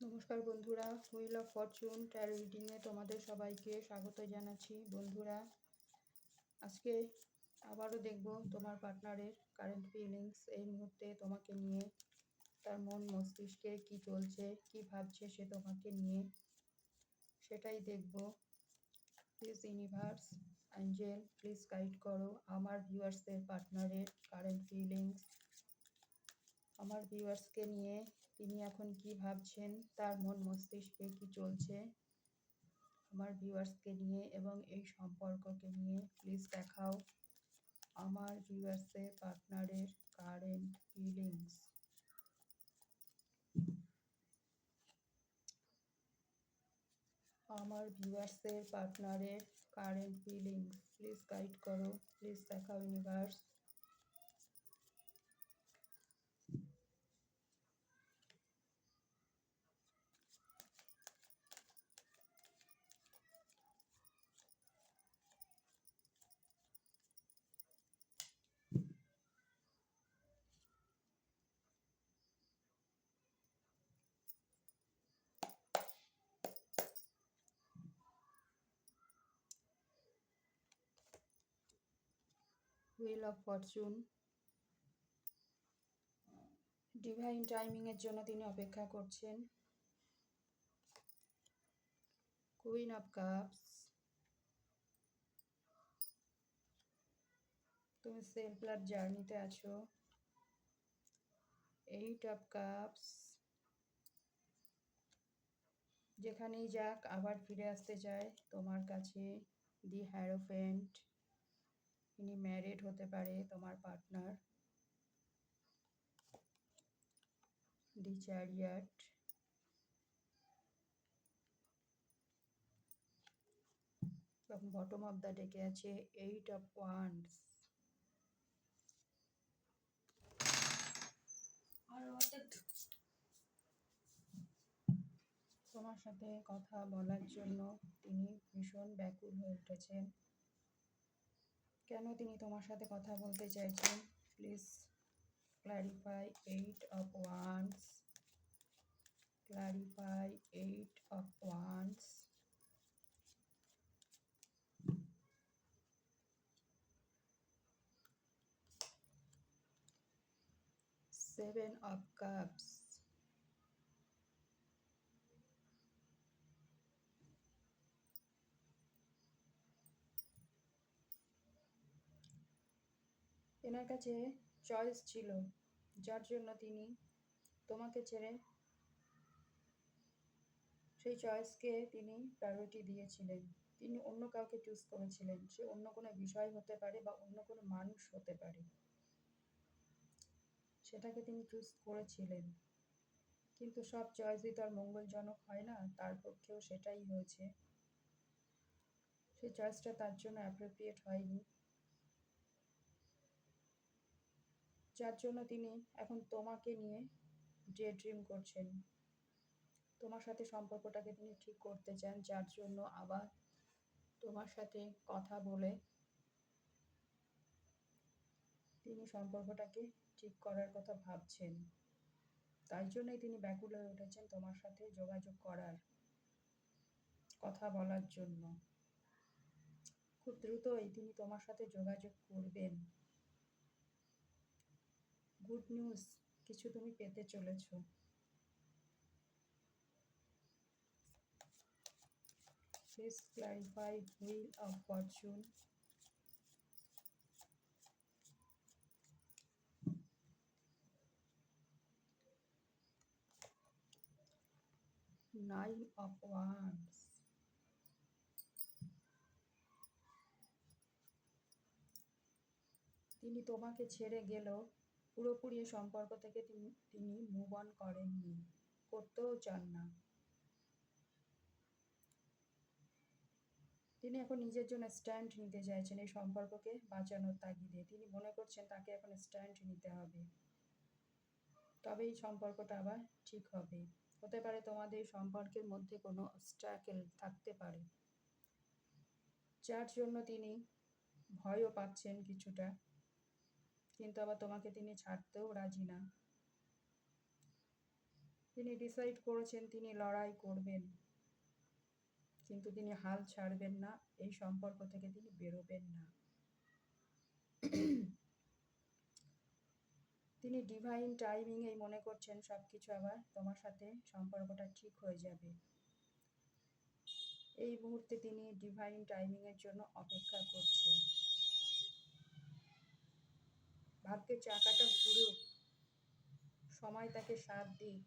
নমস্কার বন্ধুরা wheel of fortune tarot রিডিংয়ে তোমাদের সবাইকে স্বাগত জানাচ্ছি। বন্ধুরা, আজকে আবারও দেখব তোমার পার্টনারের কারেন্ট ফিলিংস এই মুহূর্তে তোমাকে নিয়ে, তার মন মস্তিষ্কে কি চলছে, কি ভাবছে সে তোমাকে নিয়ে, সেটাই দেখব। Please universe angel please guide করো আমার ভিউয়ার্সদের পার্টনারের কারেন্ট ফিলিংস আমার ভিউয়ার্সকে নিয়ে তিনি এখন কি ভাবছেন, তার মন মস্তিষ্কে কি চলছে, আমার ভিউয়ার্সকে নিয়ে এবং এই সম্পর্ককে নিয়ে প্লিজ দেখাও আমার ভিউয়ার্সের পার্টনারের কারেন্ট ফিলিংস আমার ভিউয়ার্সের পার্টনারের কারেন্ট ফিলিংস প্লিজ গাইড করো প্লিজ দেখাও universe wheel of fortune divine টাইমিংয়ের জন্য তিনি অপেক্ষা করছেন। কুইন অফ কাপস তুমি সেলফ লাভ জার্নিতে আছো। এইট অফ কাপস যেখানেই যাক, আবার ফিরে আসতে চায় তোমার কাছে। দি হ্যারোফেন্ট ইনি ম্যারিড হতে পারে তোমার পার্টনার দি চ্যারিয়াট এবং বটম অফ দ্য ডেকে আছে এইট অফ ওয়ান্ডস তোমার সাথে কথা বলার জন্য তিনি ভীষণ ব্যাকুল হয়ে উঠেছেন। কেন তিনি তোমার সাথে কথা বলতে চাইছেন? Please clarify eight of wands clarify eight of wands seven of cups. এনার কাছে চয়েস ছিল, যার জন্য তিনি তোমাকে ছেড়ে সেই চয়েসকে তিনি প্রায়োরিটি দিয়েছিলেন। তিনি অন্য কাউকে চুজ করেছিলেন। সে অন্য কোনো বিষয় হতে পারে বা অন্য কোনো মানুষ হতে পারে। সেটাকে তিনি চুজ করেছিলেন। কিন্তু সব চয়েসই তো আর মঙ্গলজনক হয় না, তার পক্ষেও সেটাই হয়েছে। সেই চয়েসটা তার জন্য অ্যাপ্রোপ্রিয়েট হয়নি। যার জন্য তিনি এখন তোমাকে নিয়ে ডে ড্রিম করছেন। তোমার সাথে সম্পর্কটাকে তিনি ঠিক করতে চান, যার জন্য আবার তোমার সাথে কথা বলে তিনি সম্পর্কটাকে ঠিক করার কথা ভাবছেন। তাই জন্যই তিনি ব্যাকুল হয়ে উঠেছেন তোমার সাথে যোগাযোগ করার, কথা বলার জন্য। খুব দ্রুতই তিনি তোমার সাথে যোগাযোগ করবেন। গুড নিউজ কিছু তুমি পেতে চলেছ Please clarify wheel of fortune nine of wands তিনি তোমাকে ছেড়ে গেলেও পুরোপুরি সম্পর্ক থেকে তিনি তিনি মুভ অন করেননি, করতেও চান না। তিনি এখন নিজের জন্য স্ট্যান্ড নিতে চাইছেন এই সম্পর্ককে বাঁচানোর তাগিদে। তিনি মনে করছেন তাকে এখন স্ট্যান্ড নিতে হবে। তবে এই সম্পর্কটা আবার ঠিক হবে। হতে পারে তোমাদের সম্পর্কের মধ্যে কোনো স্ট্রাকেল থাকতে পারে, যার জন্য তিনি ভয়ও পাচ্ছেন কিছুটা। কিন্তু আবার তোমাকে তিনি ছাড়তেও রাজি না। তিনি ডিসাইড করেছেন, তিনি লড়াই করবেন। কিন্তু তিনি হাল ছাড়বেন না, এই সম্পর্ক থেকে তিনি বেরোবেন না। তিনি ডিভাইন টাইমিংয়েই মনে করছেন সব কিছু আবার তোমার সাথে সম্পর্কটা ঠিক হয়ে যাবে। এই মুহূর্তে তিনি ডিভাইন টাইমিংয়ের জন্য অপেক্ষা করছে। ভাগ্যের চাকাটা ঘুরুক সময় তাকে সাথ দিক,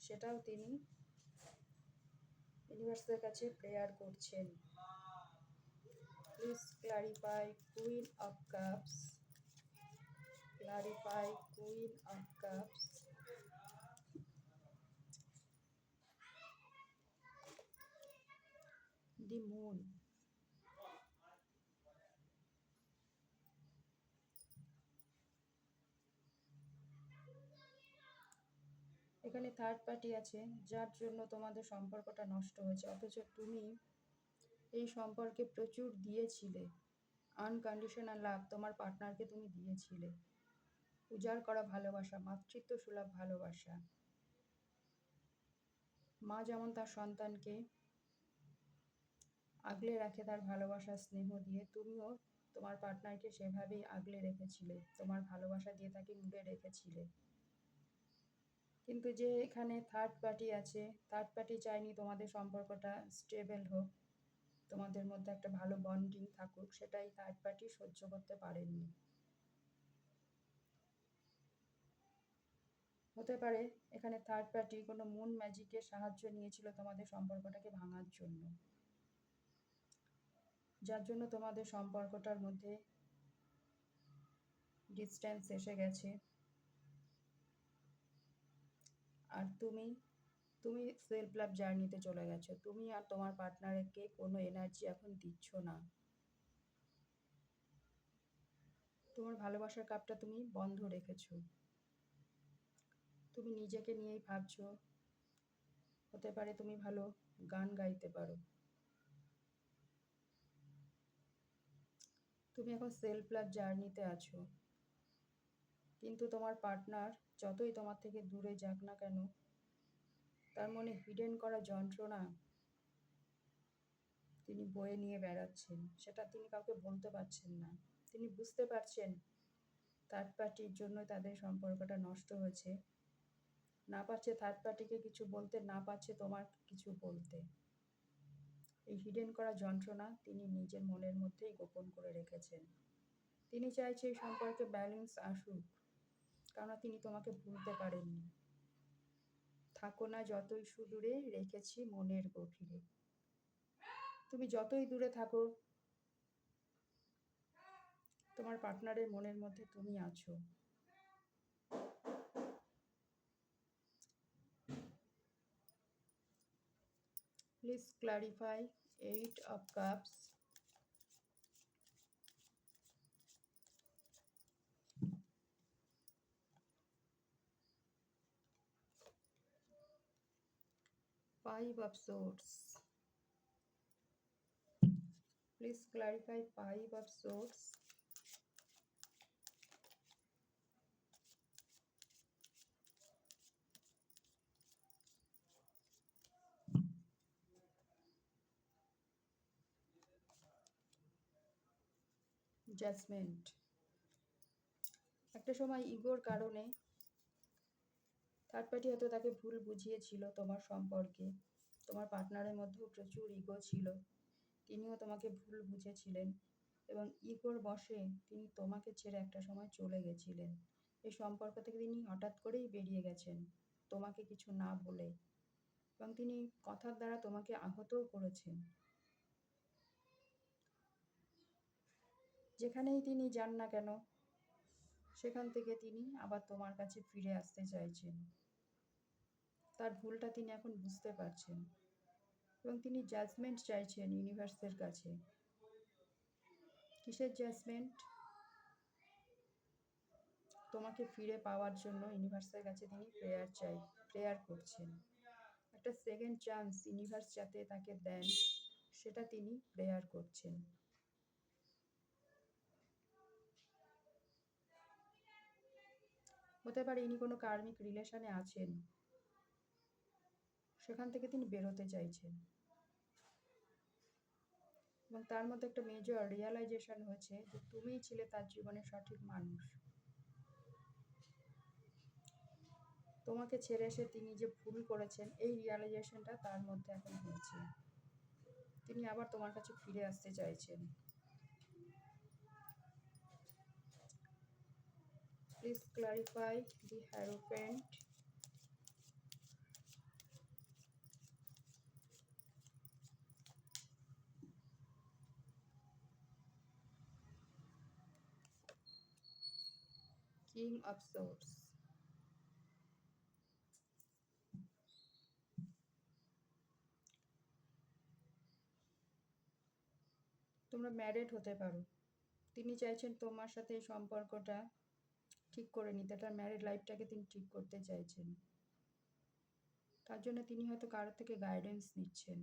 সেটাও তিনি ইউনিভার্সের কাছে প্রেয়ার করছেন। Please clarify queen of cups clarify queen of cups the moon এখানে থার্ড পার্টি আছে, যার জন্য তোমাদের সম্পর্কটা নষ্ট হয়েছে। অথচ তুমি এই সম্পর্কে প্রচুর দিয়েছিলে। আনকন্ডিশনাল লাভ তোমার পার্টনারকে তুমি দিয়েছিলে। উজাড় করা ভালোবাসা মাতৃত্ব সুলভ ভালোবাসা। মা যেমন তার সন্তানকে আগলে রাখে, তার ভালোবাসা স্নেহ দিয়ে, তুমিও তোমার পার্টনারকে সেভাবেই আগলে রেখেছিলে। তোমার ভালোবাসা দিয়ে তাকে মুড়ে রেখেছিলে। কিন্তু যে এখানে থার্ড পার্টি আছে থার্ড পার্টি চাইনি তোমাদের সম্পর্কটা স্টেবল হোক, তোমাদের মধ্যে একটা ভালো বন্ডিং থাকুক, সেটাই থার্ড পার্টি সহ্য করতে পারেননি। হতে পারে এখানে থার্ড পার্টি কোনো মুন ম্যাজিকের সাহায্য নিয়েছিল তোমাদের সম্পর্কটাকে ভাঙার জন্য। যার জন্য তোমাদের সম্পর্কটার মধ্যে ডিস্ট্যান্স এসে গেছে। আর তুমি তুমি সেলফ লাভ জার্নিতে চলে গেছো। তুমি আর তোমার পার্টনারকে কোনো এনার্জি এখন দিচ্ছ না। তোমার ভালোবাসার কাপটা তুমি বন্ধ রেখেছো। তুমি নিজেকে নিয়েই ভাবছ, হতে পারে তুমি ভালো গান গাইতে পারো। তুমি এখন সেলফ লাভ জার্নিতে আছো। কিন্তু তোমার পার্টনার যতই তোমার থেকে দূরে যাক না কেন, তার মনে হিডেন করা যন্ত্রণা তিনি বয়ে নিয়ে বেড়াচ্ছেন। সেটা তিনি কাউকে বলতে পারছেন না। তিনি বুঝতে পারছেন থার্ড পার্টির জন্য তাদের সম্পর্কটা নষ্ট হয়েছে। না পারছে থার্ড পার্টিকে কিছু বলতে, না পারছে তোমার কিছু বলতে। এই হিডেন করা যন্ত্রণা তিনি নিজের মনের মধ্যেই গোপন করে রেখেছেন। তিনি চাইছে এই সম্পর্কে ব্যালেন্স আসুক। কেননা তিনি তোমাকে ভুলতে পারেননি। থাকো না যতই সুদূরে রেখেছি মনের গভীরে। তুমি যতই দূরে থাকো, তোমার পার্টনারের মনের মধ্যে তুমি আছো। Please clarify Eight of Cups. Five of Swords. Please clarify Five of Swords. Judgement একটা সময় ইগোর কারণে থার্ড পার্টি হয়তো তাকে ভুল বুঝিয়েছিল তোমার সম্পর্কে। তোমার পার্টনারের মধ্যেও প্রচুর ইগো ছিল। তিনিও তোমাকে ভুল বুঝেছিলেন এবং ইগোর বসে তিনি তোমাকে ছেড়ে একটা সময় চলে গেছিলেন। এই সম্পর্ক থেকে তিনি হঠাৎ করেই বেরিয়ে গেছেন, তোমাকে কিছু না বলে। এবং তিনি কথার দ্বারা তোমাকে আহতও করেছেন। যেখানেই তিনি যান না কেন, সেখান থেকে তিনি আবার তোমার কাছে ফিরে আসতে চাইছেন। তার ভুলটা তিনি এখন বুঝতে পারছেন এবং তিনি জাজমেন্ট চাইছেন ইউনিভার্সের কাছে। কিসের জাজমেন্ট তোমাকে ফিরে পাওয়ার জন্য ইউনিভার্সের কাছে তিনি প্রেয়ার চাই প্রেয়ার করছেন। একটা সেকেন্ড চান্স ইউনিভার্স যাতে তাকে দেন, সেটা তিনি প্রেয়ার করছেন। হতে পারে ইনি কোনো কার্মিক রিলেশনে আছেন সেখান থেকে তিনি বেরোতে চাইছেন। এবং তার মধ্যে একটা মেজর রিয়ালাইজেশন হয়েছে যে তুমিই ছিলে তার জীবনের সঠিক মানুষ। তোমাকে ছেড়ে এসে তিনি যে ভুল করেছেন, এই রিয়ালাইজেশনটা তার মধ্যে এখন হয়েছে। তিনি আবার তোমার কাছে ফিরে আসতে চাইছেন। Please clarify the hierophant King of Swords. তোমরা ম্যারেড হতে পারো। তিনি চাইছেন তোমার সাথে এই সম্পর্কটা ঠিক করে নিতে, তার ম্যারেড লাইফটাকে তিনি ঠিক করতে চাইছেন। তার জন্য তিনি হয়তো কারোর থেকে গাইডেন্স নিচ্ছেন।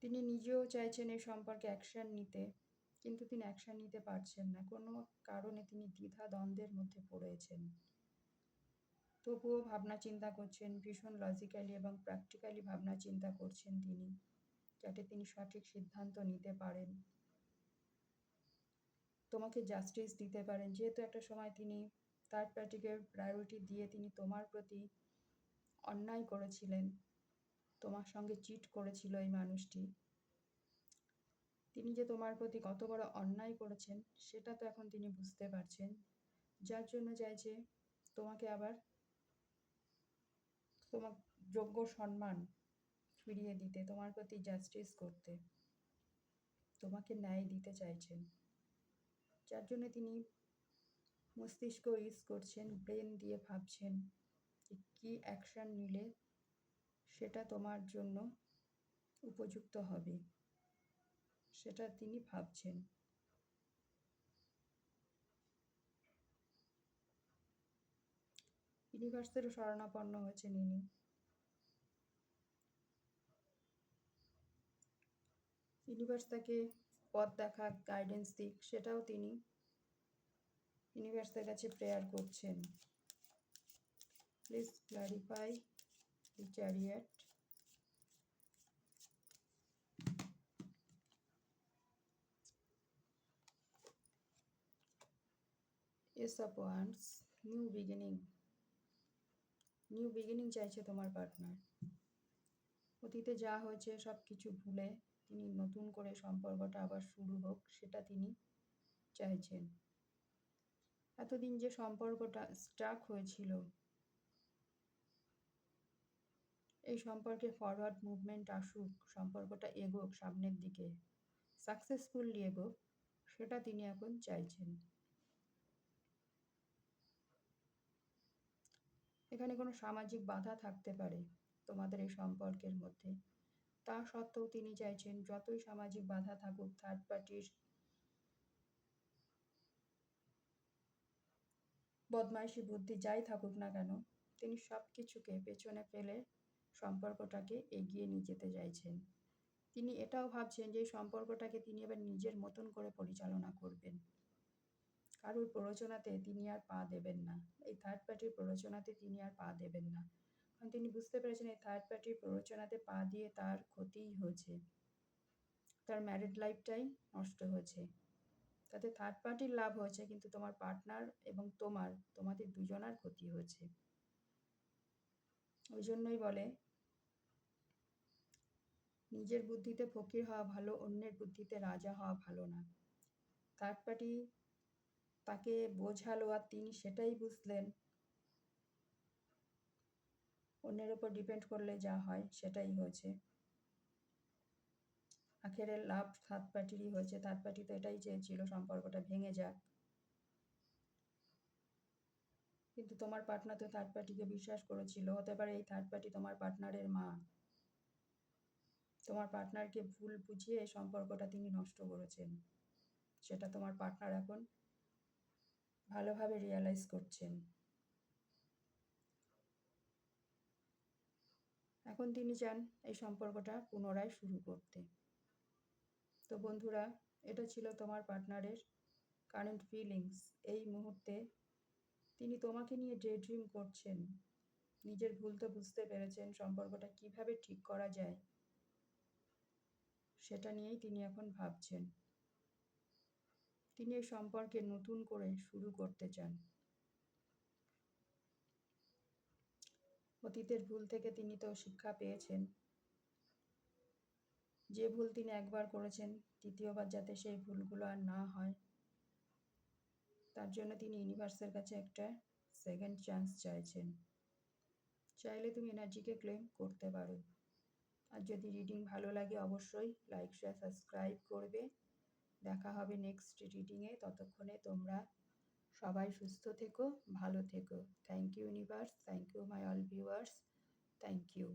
তিনি নিজেও চাইছেন এই সম্পর্কে অ্যাকশন নিতে। কিন্তু তিনি অ্যাকশন নিতে পারছেন না। কোনো কারণে তিনি দ্বিধা দ্বন্দ্বের মধ্যে পড়েছেন। তবুও ভাবনা চিন্তা করছেন, ভীষণ লজিক্যালি এবং প্র্যাকটিক্যালি ভাবনা চিন্তা করছেন তিনি, যাতে তিনি সঠিক সিদ্ধান্ত নিতে পারেন। তোমাকে জাস্টিস দিতে পারেন। যেহেতু একটা সময় তিনি থার্ড পার্টিকে প্রায়োরিটি দিয়ে তিনি তোমার প্রতি অন্যায় করেছিলেন, তোমার সঙ্গে চিট করেছিল এই মানুষটি। তিনি যে তোমার প্রতি কত বড় অন্যায় করেছেন, সেটা তো এখন তিনি বুঝতে পারছেন। যার জন্য চাইছে তোমাকে আবার তোমার যোগ্য সম্মান ফিরিয়ে দিতে, তোমার প্রতি জাস্টিস করতে। তোমাকে ন্যায় দিতে চাইছেন। যার জন্য তিনি মস্তিষ্ক ইউজ করছেন ব্রেন দিয়ে ভাবছেন কী অ্যাকশান নিলে সেটা তোমার জন্য উপযুক্ত হবে। সেটা তিনি ভাবছেন। ইউনিভার্সেরও শরণাপন্ন হয়েছেন ইনি। ইউনিভার্স তাকে পথ দেখা গাইডেন্স দিক, সেটাও তিনি ইউনিভার্সের কাছে প্রেয়ার করছেন। Please clarify the chariot ace of wands new beginning new beginning চাইছে তোমার পার্টনার অতীতে যা হয়েছে সব কিছু ভুলে তিনি নতুন করে সম্পর্কটা আবার শুরু হোক, সেটা তিনি চাইছেন। এতদিন যে সম্পর্কটা স্টাক হয়েছিল, এই সম্পর্কে ফরওয়ার্ড মুভমেন্ট আসুক, সম্পর্কটা এগোক সামনের দিকে সাকসেসফুলি এগোক, সেটা তিনি এখন চাইছেন। এখানে কোনো সামাজিক বাধা থাকতে পারে তোমাদের এই সম্পর্কের মধ্যে। তা সত্ত্বেও তিনি চাইছেন যতই সামাজিক বাধা থাকুক থার্ড পার্টির বদমাইশি বুদ্ধি যাই থাকুক না কেন, তিনি সব কিছুকে পেছনে ফেলে সম্পর্কটাকে এগিয়ে নিয়ে যেতে চাইছেন। তিনি এটাও ভাবছেন যে সম্পর্কটাকে তিনি এবার নিজের মতন করে পরিচালনা করবেন। কারোর প্ররোচনাতে তিনি আর পা দেবেন না। এই থার্ড পার্টির প্ররোচনাতে তিনি আর পা দেবেন না। কারণ তিনি বুঝতে পেরেছেন এই থার্ড পার্টির প্ররোচনাতে পা দিয়ে তার ক্ষতিই হয়েছে। তার ম্যারিড লাইফটাই নষ্ট হয়েছে। তাতে থার্ড পার্টির লাভ হয়েছে, কিন্তু তোমার পার্টনার এবং তোমার, তোমাদের দুজনার ক্ষতি হয়েছে। ওই জন্যই বলে, নিজের বুদ্ধিতে ফকির হওয়া ভালো, অন্যের বুদ্ধিতে রাজা হওয়া ভালো না। থার্ড পার্টি তাকে বোঝালো আর তিনি সেটাই বুঝলেন। অন্যের ওপর ডিপেন্ড করলে যা হয় সেটাই হয়েছে। আখেরে লাভ থার্ড পার্টিরই হয়েছে। থার্ড পার্টি তো এটাই চেয়েছিল সম্পর্কটা ভেঙে যাক। কিন্তু তোমার পার্টনার তো থার্ড পার্টিকে বিশ্বাস করেছিল। হতে পারে এই থার্ড পার্টি তোমার পার্টনারের মা। তোমার পার্টনারকে ভুল বুঝিয়ে সম্পর্কটা তিনি নষ্ট করেছেন। সেটা তোমার পার্টনার এখন ভালোভাবে রিয়ালাইজ করছেন। এখন তিনি চান এই সম্পর্কটা পুনরায় শুরু করতে। তো বন্ধুরা, এটা ছিল তোমার পার্টনারের কারেন্ট ফিলিংস এই মুহূর্তে তিনি তোমাকে নিয়ে ডে ড্রিম করছেন। নিজের ভুল তো বুঝতে পেরেছেন সম্পর্কটা কীভাবে ঠিক করা যায়, সেটা নিয়েই তিনি এখন ভাবছেন। তিনি এই সম্পর্কে নতুন করে শুরু করতে চান। অতীতের ভুল থেকে তিনি তো শিক্ষা পেয়েছেন। যে ভুল তিনি একবার করেছেন দ্বিতীয়বার যাতে সেই ভুলগুলো আর না হয়, তার জন্য তিনি ইউনিভার্সের কাছে একটা সেকেন্ড চান্স চাইছেন। চাইলে তুমি এনার্জিকে ক্লেম করতে পারো। আর যদি রিডিং ভালো লাগে, অবশ্যই লাইক শেয়ার সাবস্ক্রাইব করবে। দেখা হবে নেক্সট রিডিংয়ে ততক্ষণে তোমরা সবাই সুস্থ থেকো, ভালো থেকো। Thank you universe thank you my all viewers thank you